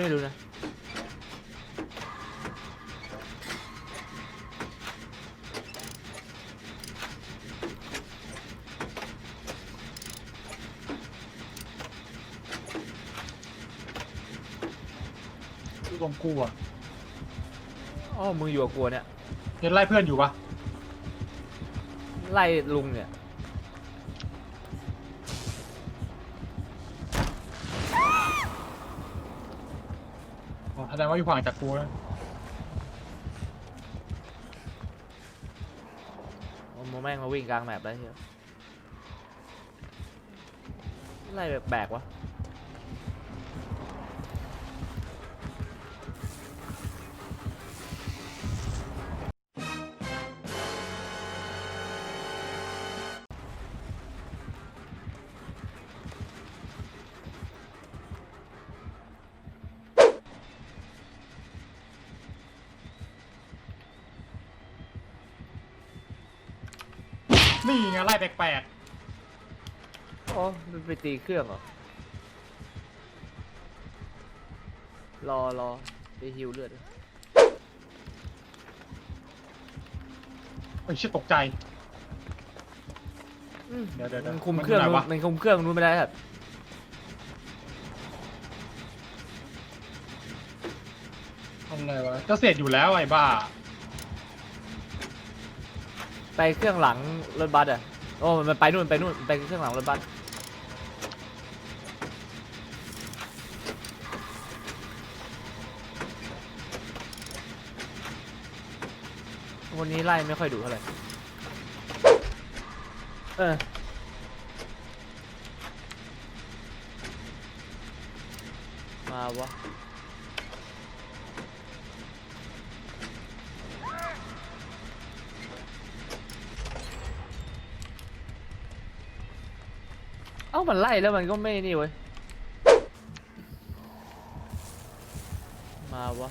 อันนี้ไม่รู้นะอยู่ตรงกูอะอ๋อมึงอยู่กับกูเนี่ยเห็นไล่เพื่อนอยู่ปะไล่ลุงเนี่ย ดงว่าอยู่ฝั่งจากกูนะโมแม่งมาวิ่งกลางแมปได้เชียวไล่แบกๆวะ นี่ไงไล่แปลกโอ้มันไปตีเครื่องเหรอ รอรอไปฮิวเลือดๆเอ้ยชิบตกใจอืมเดี๋ยวเดี๋ยวเดี๋ยวมันคุมมันเครื่องอยู่ไหนนู้นวะ มันคุมเครื่องนู้นไม่ได้ครับอะไรวะก็เสร็จอยู่แล้วไอ้บ้า ไปเครื่องหลังรถบัสอะโอ้มันไปนู่นไปนู่นไปเครื่องหลังรถบัสวันนี้ไล่ไม่ค่อยดุเท่าไหร่เออมาวะามันไล่แล้วมันก็ไม่นี่เว้ย มาวะ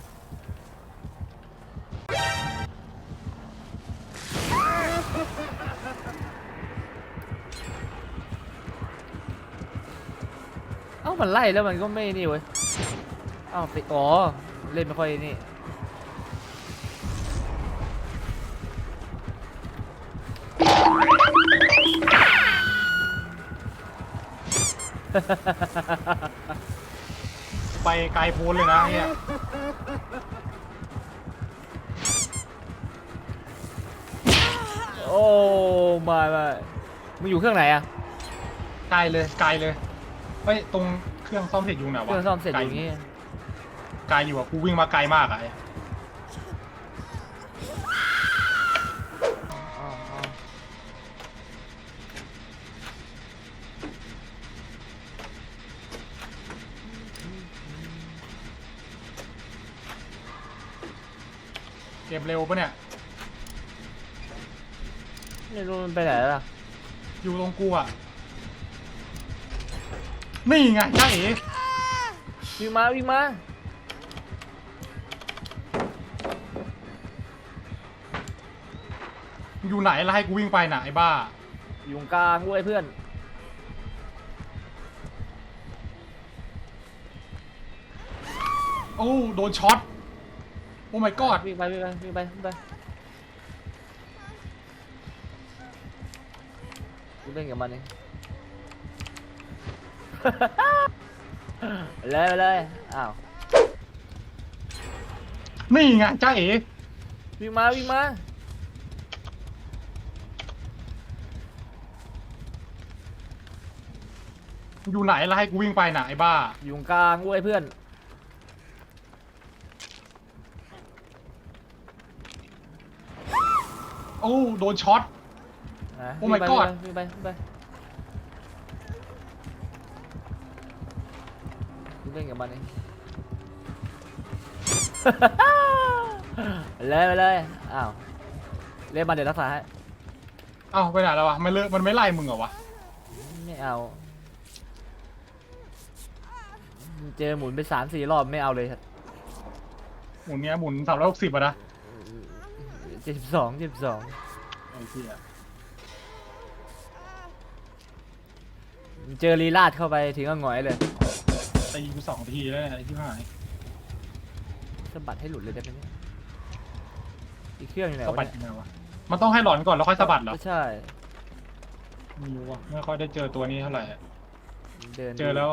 เอ้ามันไล่แล้วมันก็ไม่นี่เว้ยเอ้าไปอ๋อ เล่นไม่ค่อยนี่ ไปไกลโพ้นเลยนะเนี่ยโอ้มามามึงอยู่เครื่องไหนอะไกลเลยไกลเลยเฮ้ยตรงเครื่องซ่อมเสร็จอยู่ไหนเครื่วะองซ่อมเสร็จอยู่อย่างงี้ไกลอยู่อะกูวิ่งมาไกลมากอะ เกมเร็วปะเนี่ย ไม่รู้มันไปไหนแล้วล่ะอยู่ตรงกูอะ นี่ไงใช่เอ๋วิ่งมาวิ่งมาอยู่ไหนแล้วให้กูวิ่งไปไหนะไอ้บ้า อยู่ตรงกลางเว้ยเพื่อน โอ้ โดนช็อต โอ้ my god วิ่งไปวิ่งไปวิ่งไปวิ่งไปกูเล่นกับมันเอง เลยไปเลยอ้าวนี่ไงจ้าเอ๋วิ่งมาวิ่งมาอยู่ไหนแล้วให้กูวิ่งไปไหนะไอ้บ้าอยู่ตรงกลางเว้ยเพื่อน โอ้โดนช็อตนะ Oh วิ่ง my ไป god วิ่งไปวิ่งไปวิ่งไปกูเล่นกับมันเองเลยไปเลยอ้าวเล่นมาเดี๋ยวรักษาให้เอ้าไปไหนแล้ววะมันเลอะมันไม่ไล่มึงเหรอวะไม่เอา เจอหมุนไปสามสี่รอบไม่เอาเลยครับหมุนเนี้ยหมุนสามร้อยหกสิบอะนะเจ็ดสิบสองเจ็ดสิบสองไอ้เหี้ยเจอรีลาดเข้าไปถึงก็หงอยเลยตีกูสองทีแล้วเนี่ยไอ้ที่หายสะบัดให้หลุดเลยได้ไหมเนี่ยอีกเครื่องอยู่ไหนสะวะบัดเนี่ยยังไงวะมันต้องให้หลอนก่อนแล้วค่อยสะบัดเหรอไม่ใช่ไม่รู้ว่ะไม่ค่อยได้เจอตัวนี้เท่าไหร่อะเดินเจอแล้ว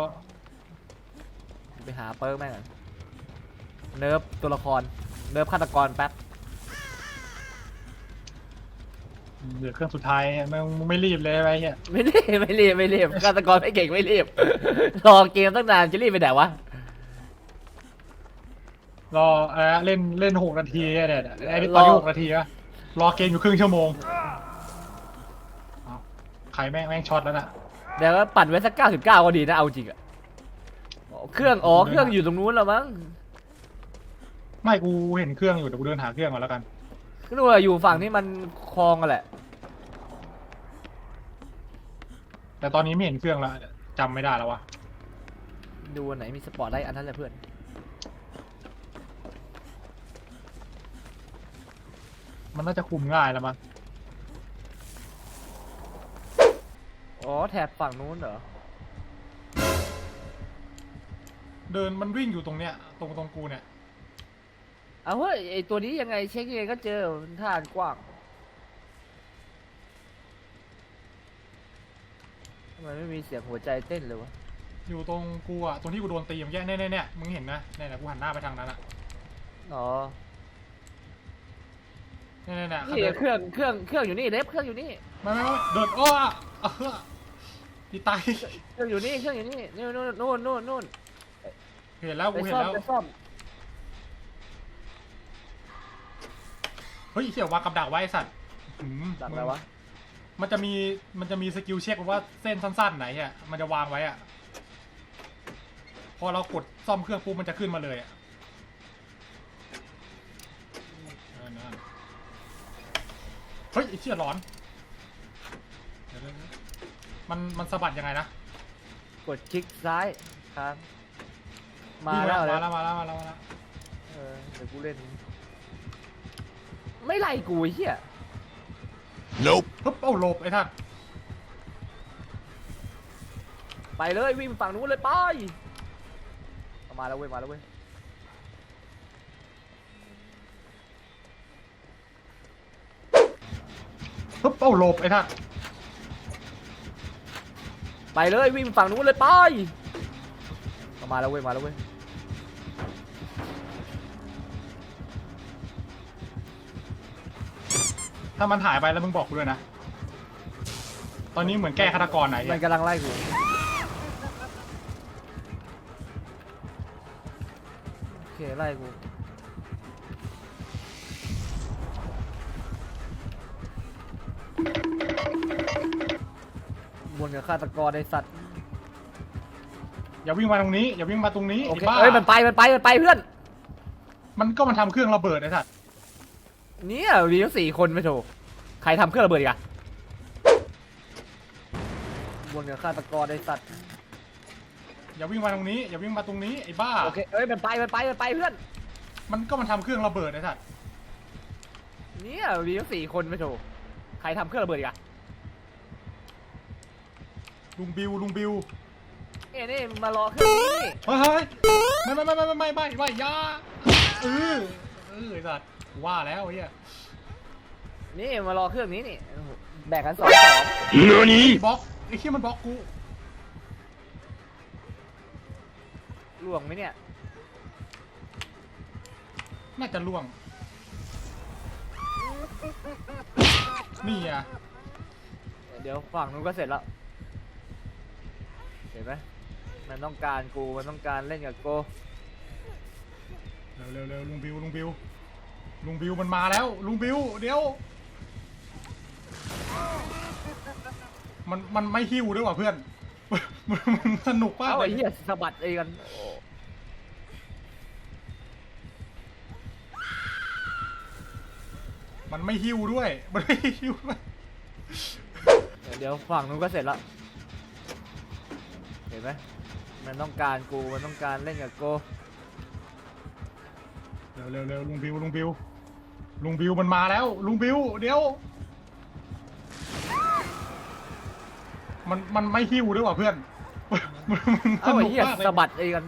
ไปหาเปิร์กแม่งก่อนเนิร์ฟตัวละครเนิร์ฟฆาตกรแป๊บ เหลือเครื่องสุดท้ายไม่ไม่รีบเลยไอ้เหี้ยไม่รีบไม่รีบไม่รีบฆาตกรไม่เก่งไม่รีบรอเกมตั้งนานจะรีบไปไหนวะรอเออเล่นเล่นหกนาทีเนี่ยเนี่ยไอ้นี่ตอนนี้รอหกนาทีอะรอเกมอยู่ครึ่งชั่วโมงเอ้าใครแม่งแม่งช็อตแล้วน่ะเดี๋ยวก็ปั่นไว้สักเก้าสิบเก้าก็ดีนะเอาจริงอะอ๋อเครื่องอ๋อเครื่องอยู่ตรงนู้นแล้วมั้งไม่กูเห็นเครื่องอยู่เดี๋ยวกูเดินหาเครื่องก่อนแล้วกัน ก็รู้ว่าอยู่ฝั่งที่มันคลองกันแหละ แต่ตอนนี้ไม่เห็นเครื่องแล้วจำไม่ได้แล้ววะดูอันไหนมีสปอร์ตไลท์อันนั้นแหละเพื่อน มันน่าจะคุมง่ายแล้วมั้งอ๋อแถบฝั่งนู้นเหรอ เดินมันวิ่งอยู่ตรงเนี้ย ตรงตรงกูเนี่ย เอาเฮ้ยไอตัวนี้ยังไงเช็คยังไงก็เจอมันท่าอันกว้างทำไมไม่มีเสียงหัวใจเต้นเลยวะอยู่ตรงกูอะตรงที่กูโดนตีเมื่อกี้เนี่ยเนี่ยเนี่ยมึงเห็นนะเนี่ยเนี่ยกูหันหน้าไปทางนั้นอะอ๋อเนี่ยเนี่ยเนี่ยนี่เดินเครื่องเครื่องเครื่องอยู่นี่เล็บเครื่องอยู่นี่ไม่ไม่ไม่เดินอ้อเออพี่ตายเครื่องอยู่นี่เครื่องอยู่นี่นี่นู่นนู่นนู่นนู่นเห็นแล้วไปกูเห็นซ่อมแล้วไปซ่อม ฮ้ยเสี่ยววางกับดักไว้ไอ้สัตว์หืมดักอะไรวะ มันจะมีมันจะมีสกิลเช็คว่าเส้นสั้นๆไหนอะมันจะวางไว้อะพอเรากดซ่อมเครื่องปุ๊บมันจะขึ้นมาเลยอะเออนั่นเฮ้ยไอ้เชี่ยร้อนเดี๋ยวๆๆมันมันสะบัดยังไงนะกดคลิกซ้ายครับ มาวิ่งแล้วมาเลยแล้วมาแล้วมาแล้วมาแล้ว เออเดี๋ยวกูเล่น ไม่ไล่กูไอ้เหี้ย Nope. ปึ๊บเอ้าหลบไอ้ท่านไปเลยวิ่งฝั่งนู้นเลยไปเอามาแล้วเว้ยมาแล้วเว้ยปึ๊บเอ้าหลบไอ้ท่านไปเลยวิ่งฝั่งนู้นเลยไปเอามาแล้วเว้ยมาแล้วเว้ย ถ้ามันหายไปแล้วมึงบอกกูด้วยนะ ตอนนี้เหมือนแก้ฆาตกรไหนมันกำลังไล่กูโอเคไล่กูวนกับฆาตกรไอสัตว์อย่าวิ่งมาตรงนี้ อย่าวิ่งมาตรงนี้โอเคไอ้บ้าเอ้ยมันไปมันไปมันไปเพื่อน มันก็มันทำเครื่องระเบิดไอ้สัตว์ เนี่ยมีทั้งสี่คนไม่ถูก ใครทำเครื่องระเบิดอีกอะวนกับฆาตกรไอสัตว์อย่าวิ่งมาตรงนี้ อย่าวิ่งมาตรงนี้ไอ้บ้า โอเคเอ้ยมันไปมันไปมันไปเพื่อน มันก็มันทำเครื่องระเบิดไอ้สัตว์เนี่ยมีทั้งสี่คนไม่ถูก ใครทำเครื่องระเบิดอีกอะลุงบิวลุงบิวเนี่ยนี่มารอเครื่องนี้นี่เฮ้ยเฮ้ยไม่ไม่ไม่ไม่ไม่ไม่ไม่ไม่อยาเออเออไอ้สัตว์กู ว่าแล้วไอ้เหี้ยนี่มารอเครื่องนี้นี่โอ้โหแบ่งกันสองสอง Nani? บล็อกไอ้ที่มันบล็อกกูล่วงไหมเนี่ย น่าจะล่วง นี่อะเดี๋ยวฝั่งนู้นก็เสร็จแล้ว เห็นไหมมันต้องการกู มันต้องการเล่นกับกู เร็วเร็วเร็วลุงบิวลุงบิว ลุงบิวมันมาแล้ว ลุงบิวเดี๋ยว มันมันไม่หิวด้วยว่ะเพื่อน มันมันสนุกมากเอ้าเลไอ้ยเหี้ยสะบัดไอ้กันโอ้มันไม่หิวด้วย มันไม่หิวด้วยเดี๋ยวฝั่งนู้นก็เสร็จแล้วเห็นไหมมันต้องการกูมันต้องการเล่นกับกู เร็วเร็วเร็วลุงบิวลุงบิวลุงบิวมันมาแล้ว ลุงบิวเดี๋ยว มันมันไม่หิวด้วยว่ะเพื่อนมันมันสเอ้าไอ้นุกเหี้ยมสะบัดเอ้กัน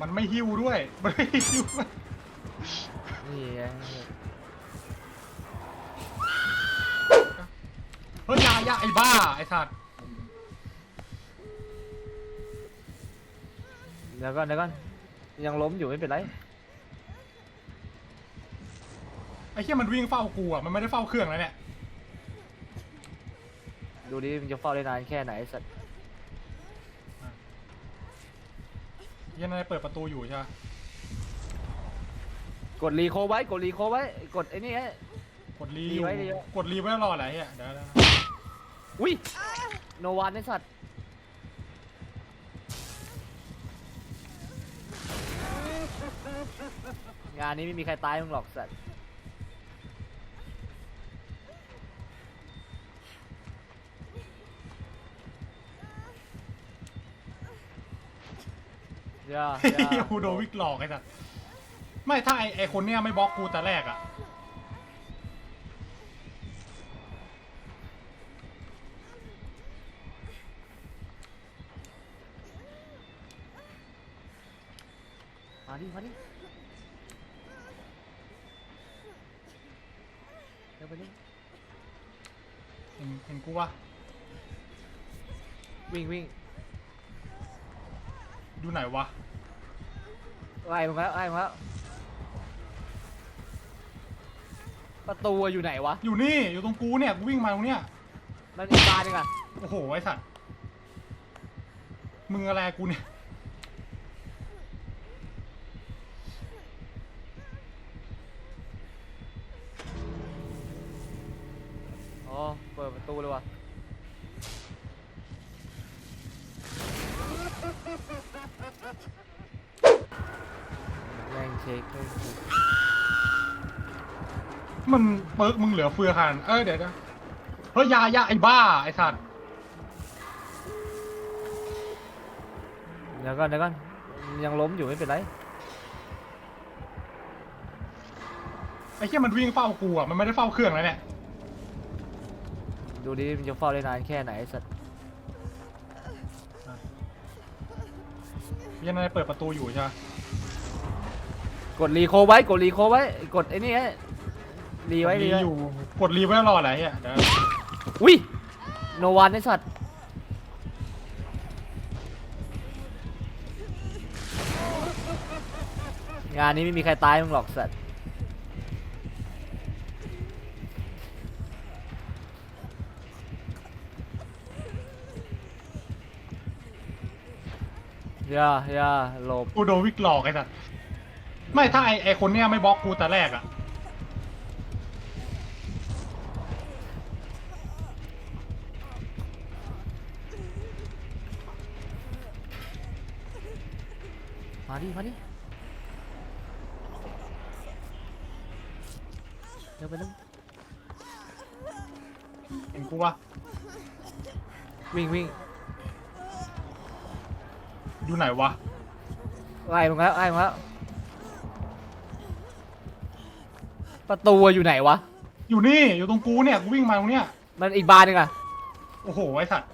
มันไม่หิวด้วยมันไม่หิวด้ยเฮ้ยอยายาไอ้บ้าไอ้สัตว์ เดี๋ยวก่อนเดี๋ยวก่อนยังล้มอยู่ไม่เป็นไรไอ้เหี้ยมันวิ่งเฝ้ากูอะมันไม่ได้เฝ้าเครื่องแล้วเนี่ยดูดิมันจะเฝ้าได้นานแค่ไหนไอ้สัตว์เหี้ยังไงเปิดประตูอยู่ใช่ไหมกดรีโคไว้กดรีโคไว้กดไอ้นี่ไงกดรีรีอยู่ไว้รีไว้ กดรีไว้รออะไรเหี้ยเดี๋ยวเดี๋ยวอุ้ยโนวันไอ้สัตว์ งานนี้ไม่มีใครตายมึงหรอกสัตว์อย่าเฮ้ยอย่ากูโดนวิกหลอกไอ้สัตว์ไม่ถ้าไอ้ไอ้คนเนี้ยไม่บล็อกกูแต่แรกอะ ดิมาดิเดี๋ยวไปดิเห็นเห็นกูวะวิ่งวิ่งอยู่ไหนวะไล่มึงแล้วไล่มึงแล้วประตูอยู่ไหนวะ อยู่นี่อยู่ตรงกูเนี่ยกูวิ่งมาตรงเนี้ยมันอีกบานหนึงอะโอ้โหไอ้สัตว์มึงอะไรกูเนี่ย งเช็คด้วยมันเปิร์กมึงเหลือเฟือขนาดเอ้ยเดี๋ยวนะเฮ้ยอยาอยาไอ้บ้าไอ้สัตว์เดี๋ยวก่อนเดี๋ยวก่อนยังล้มอยู่ไม่เป็นไร ไอ้เหี้ยมันวิ่งเฝ้ากูอะมันไม่ได้เฝ้าเครื่องแล้วเนี่ยดูดิมันจะเฝ้าได้นานแค่ไหนไอ้สัตว์ยังไงเปิดประตูอยู่ใช่ไหม กดรีโคไว้กดรีโคไว้ กดไอ้นี่ไงรีไว้รีรีไว้อยู่กดรีไว้รออะไรเหี้ยเดี๋ยวอุ้ยโนวันไอ้สัตว์งานนี้ไม่มีใครตายมึงหรอกสัตว์อย่าอย่าหลบกูโดนวิกหลอกไอ้สัตว์ ไม่ถ้าไอ้ไอ้คนเนี้ยไม่บล็อกกูแต่แรกอะมาดิมาดิเดี๋ยวไปนึงเห็นกูวะวิ่งวิ่งอยู่ไหนวะไล่มึงแล้วไล่มึงแล้ว ประตูอยู่ไหนวะ อยู่นี่อยู่ตรงกูเนี่ยกูวิ่งมาตรงเนี้ยมันอีกบานหนึงอะโอ้โหไอ้สัตว์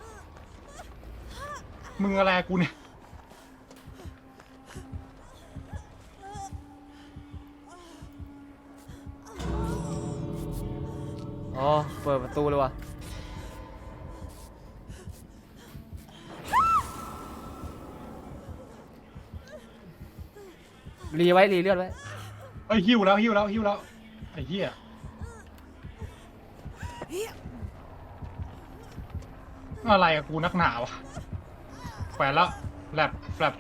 มึงอะไรกูเนี่ยอ๋อ เปิดประตูเลยว่ะรีไว้รีเลือดไว้ เอ้ยหิวแล้วหิวแล้วหิวแล้ว ไอ้เหี้ยอะไรอะกูนักหนาวะแขวนแล้วแลบแลบ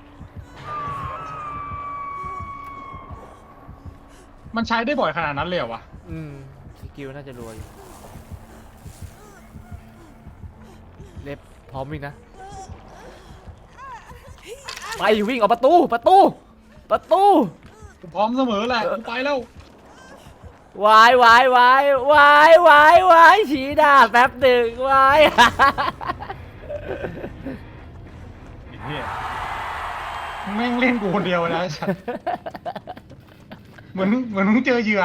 มันใช้ได้บ่อยขนาดนั้นเลยเหรอวะ อืมสกิลน่าจะรวยเล็บพร้อมวิ่งนะ ไปวิ่งออกประตูประตู ประตู กูพร้อมเสมอแหละ กูไปแล้ว วายวายวายวายวายวายฉีดาแป๊บหนึ่งวาย ไอ้เหี้ยแม่งเล่นกูคนเดียวนะไอ้สัสเหมือนเหมือนมึงเจอเหยื่อ